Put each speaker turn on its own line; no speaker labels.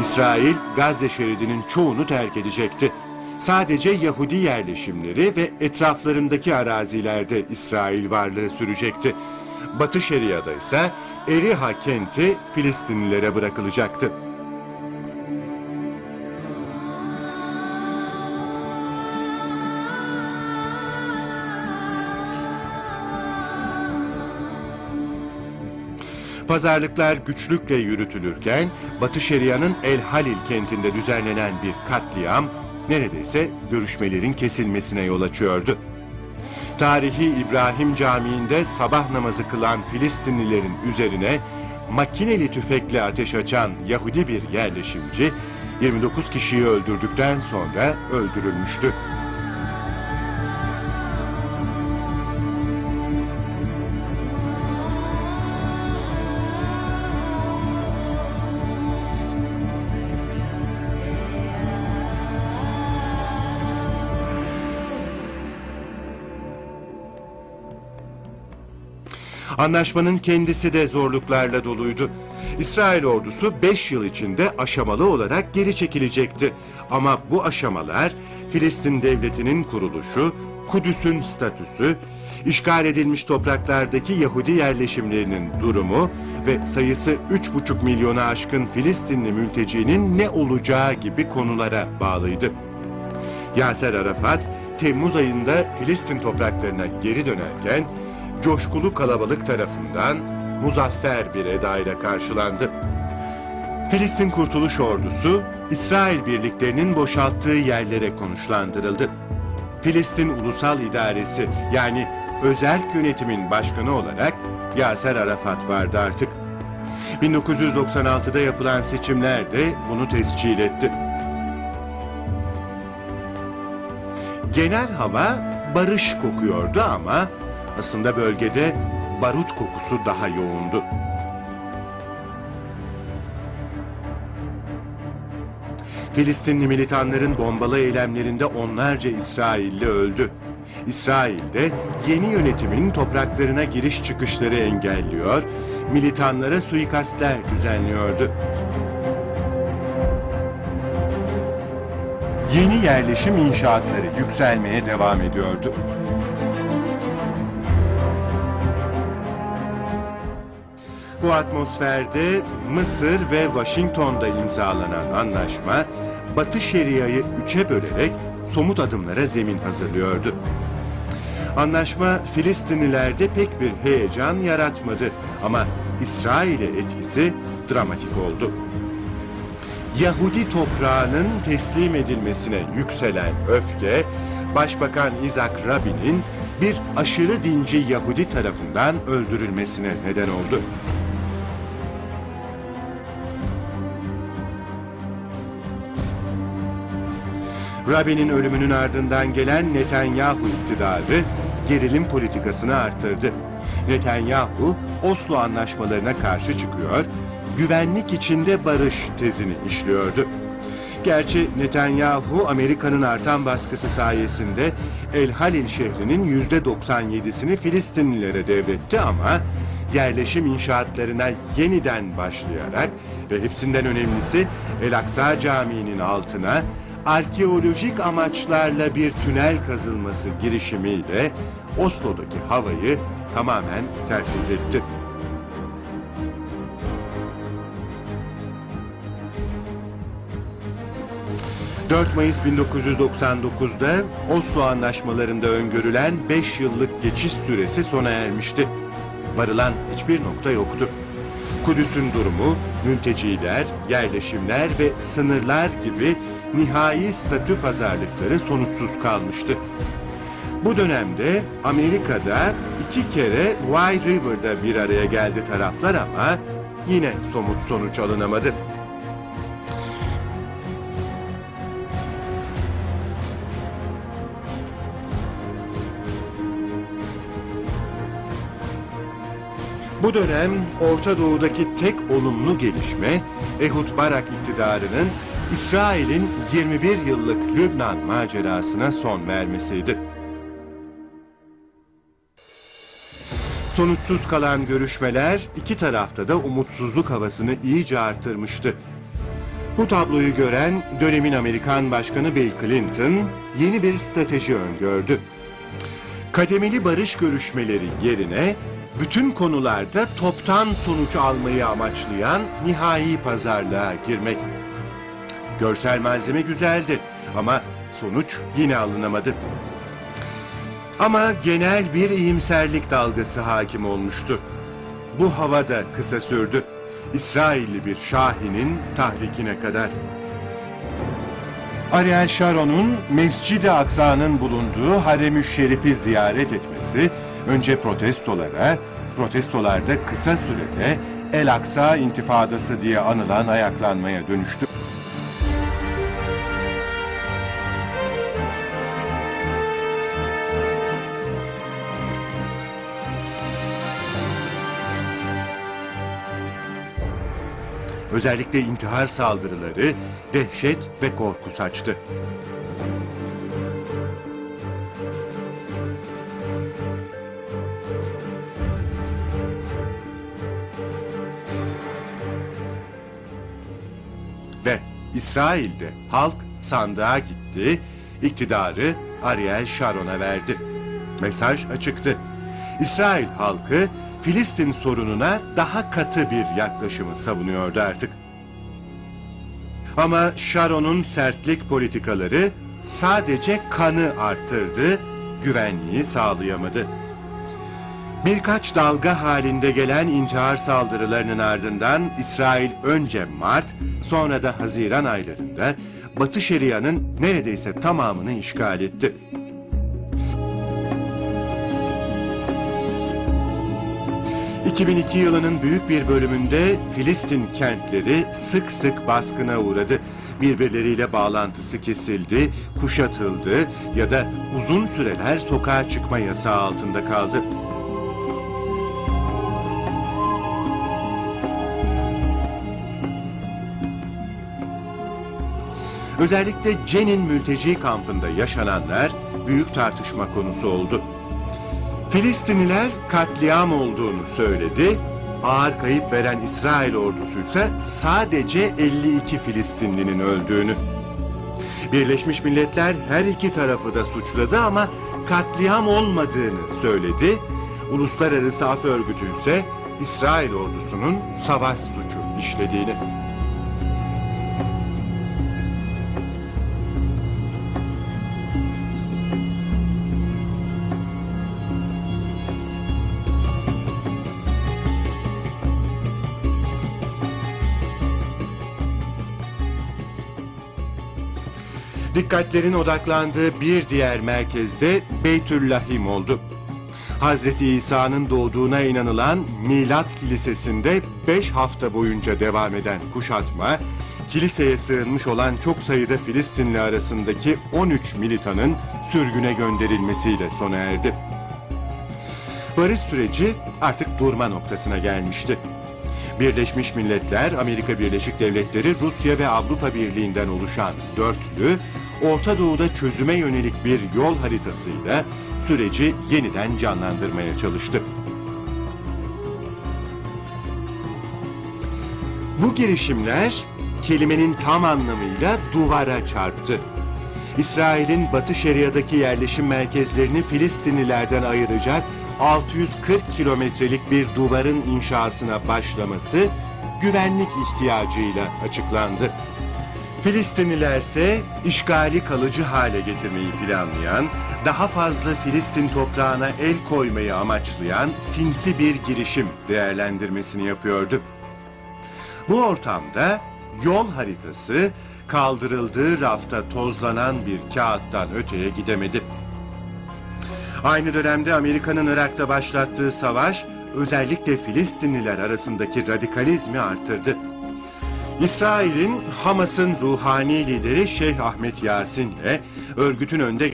İsrail Gazze şeridinin çoğunu terk edecekti. Sadece Yahudi yerleşimleri ve etraflarındaki arazilerde İsrail varlığı sürecekti. Batı Şeria'da ise Eriha kenti Filistinlilere bırakılacaktı. Pazarlıklar güçlükle yürütülürken Batı Şeria'nın El Halil kentinde düzenlenen bir katliam neredeyse görüşmelerin kesilmesine yol açıyordu. Tarihi İbrahim Camii'nde sabah namazı kılan Filistinlilerin üzerine makineli tüfekle ateş açan Yahudi bir yerleşimci 29 kişiyi öldürdükten sonra öldürülmüştü. Anlaşmanın kendisi de zorluklarla doluydu. İsrail ordusu 5 yıl içinde aşamalı olarak geri çekilecekti. Ama bu aşamalar Filistin devletinin kuruluşu, Kudüs'ün statüsü, işgal edilmiş topraklardaki Yahudi yerleşimlerinin durumu ve sayısı 3,5 milyona aşkın Filistinli mültecinin ne olacağı gibi konulara bağlıydı. Yaser Arafat, Temmuz ayında Filistin topraklarına geri dönerken coşkulu kalabalık tarafından muzaffer bir edayla karşılandı. Filistin Kurtuluş Ordusu, İsrail birliklerinin boşalttığı yerlere konuşlandırıldı. Filistin Ulusal İdaresi yani özel yönetimin başkanı olarak Yaser Arafat vardı artık. 1996'da yapılan seçimler de bunu tescil etti. Genel hava barış kokuyordu ama aslında bölgede barut kokusu daha yoğundu. Filistinli militanların bombalı eylemlerinde onlarca İsrailli öldü. İsrail'de yeni yönetimin topraklarına giriş çıkışları engelliyor, militanlara suikastler düzenliyordu. Yeni yerleşim inşaatları yükselmeye devam ediyordu. Bu atmosferde Mısır ve Washington'da imzalanan anlaşma Batı Şeria'yı üçe bölerek somut adımlara zemin hazırlıyordu. Anlaşma Filistinlilerde pek bir heyecan yaratmadı ama İsrail'e etkisi dramatik oldu. Yahudi toprağının teslim edilmesine yükselen öfke, Başbakan Isaac Rabin'in bir aşırı dinci Yahudi tarafından öldürülmesine neden oldu. Rabin'in ölümünün ardından gelen Netanyahu iktidarı gerilim politikasını arttırdı. Netanyahu Oslo anlaşmalarına karşı çıkıyor, güvenlik içinde barış tezini işliyordu. Gerçi Netanyahu Amerika'nın artan baskısı sayesinde El Halil şehrinin yüzde 97'sini Filistinlilere devretti ama yerleşim inşaatlarına yeniden başlayarak ve hepsinden önemlisi El Aksa Camii'nin altına arkeolojik amaçlarla bir tünel kazılması girişimiyle Oslo'daki havayı tamamen ters yüz etti. ...4 Mayıs 1999'da Oslo anlaşmalarında öngörülen 5 yıllık geçiş süresi sona ermişti. Varılan hiçbir nokta yoktu. Kudüs'ün durumu, mülteciler, yerleşimler ve sınırlar gibi nihai statü pazarlıkları sonuçsuz kalmıştı. Bu dönemde Amerika'da iki kere Wye River'da bir araya geldi taraflar ama yine somut sonuç alınamadı. Bu dönem Orta Doğu'daki tek olumlu gelişme Ehud Barak iktidarının İsrail'in 21 yıllık Lübnan macerasına son vermesiydi. Sonuçsuz kalan görüşmeler iki tarafta da umutsuzluk havasını iyice artırmıştı. Bu tabloyu gören dönemin Amerikan Başkanı Bill Clinton yeni bir strateji öngördü. Kademeli barış görüşmeleri yerine bütün konularda toptan sonuç almayı amaçlayan nihai pazarlığa girmek. Görsel malzeme güzeldi ama sonuç yine alınamadı. Ama genel bir iyimserlik dalgası hakim olmuştu. Bu hava da kısa sürdü. İsrailli bir şahinin tahrikine kadar. Ariel Sharon'un Mescid-i Aksa'nın bulunduğu Harem-ü Şerif'i ziyaret etmesi önce protestolara, protestolarda kısa sürede El Aksa intifadası diye anılan ayaklanmaya dönüştü. Özellikle intihar saldırıları dehşet ve korku saçtı. Ve İsrail'de halk sandığa gitti, iktidarı Ariel Sharon'a verdi. Mesaj açıktı. İsrail halkı Filistin sorununa daha katı bir yaklaşımı savunuyordu artık. Ama Sharon'un sertlik politikaları sadece kanı arttırdı, güvenliği sağlayamadı. Birkaç dalga halinde gelen intihar saldırılarının ardından İsrail önce Mart, sonra da Haziran aylarında Batı Şeria'nın neredeyse tamamını işgal etti. ...2002 yılının büyük bir bölümünde Filistin kentleri sık sık baskına uğradı. Birbirleriyle bağlantısı kesildi, kuşatıldı ya da uzun süreler sokağa çıkma yasağı altında kaldı. Özellikle Cenin mülteci kampında yaşananlar büyük tartışma konusu oldu. Filistinliler katliam olduğunu söyledi, ağır kayıp veren İsrail ordusu ise sadece 52 Filistinlinin öldüğünü. Birleşmiş Milletler her iki tarafı da suçladı ama katliam olmadığını söyledi. Uluslararası Af Örgütü ise İsrail ordusunun savaş suçu işlediğini. Dikkatlerin odaklandığı bir diğer merkezde Beytüllahim oldu. Hazreti İsa'nın doğduğuna inanılan Milat Kilisesi'nde 5 hafta boyunca devam eden kuşatma, kiliseye sığınmış olan çok sayıda Filistinli arasındaki 13 militanın sürgüne gönderilmesiyle sona erdi. Barış süreci artık durma noktasına gelmişti. Birleşmiş Milletler, Amerika Birleşik Devletleri, Rusya ve Avrupa Birliği'nden oluşan dörtlü, Orta Doğu'da çözüme yönelik bir yol haritasıyla süreci yeniden canlandırmaya çalıştı. Bu girişimler kelimenin tam anlamıyla duvara çarptı. İsrail'in Batı Şeria'daki yerleşim merkezlerini Filistinlilerden ayıracak 640 kilometrelik bir duvarın inşasına başlaması güvenlik ihtiyacıyla açıklandı. Filistinliler ise işgali kalıcı hale getirmeyi planlayan, daha fazla Filistin toprağına el koymayı amaçlayan sinsi bir girişim değerlendirmesini yapıyordu. Bu ortamda yol haritası kaldırıldığı rafta tozlanan bir kağıttan öteye gidemedi. Aynı dönemde Amerika'nın Irak'ta başlattığı savaş özellikle Filistinliler arasındaki radikalizmi arttırdı. İsrail'in Hamas'ın ruhani lideri Şeyh Ahmet Yasin'le örgütün önde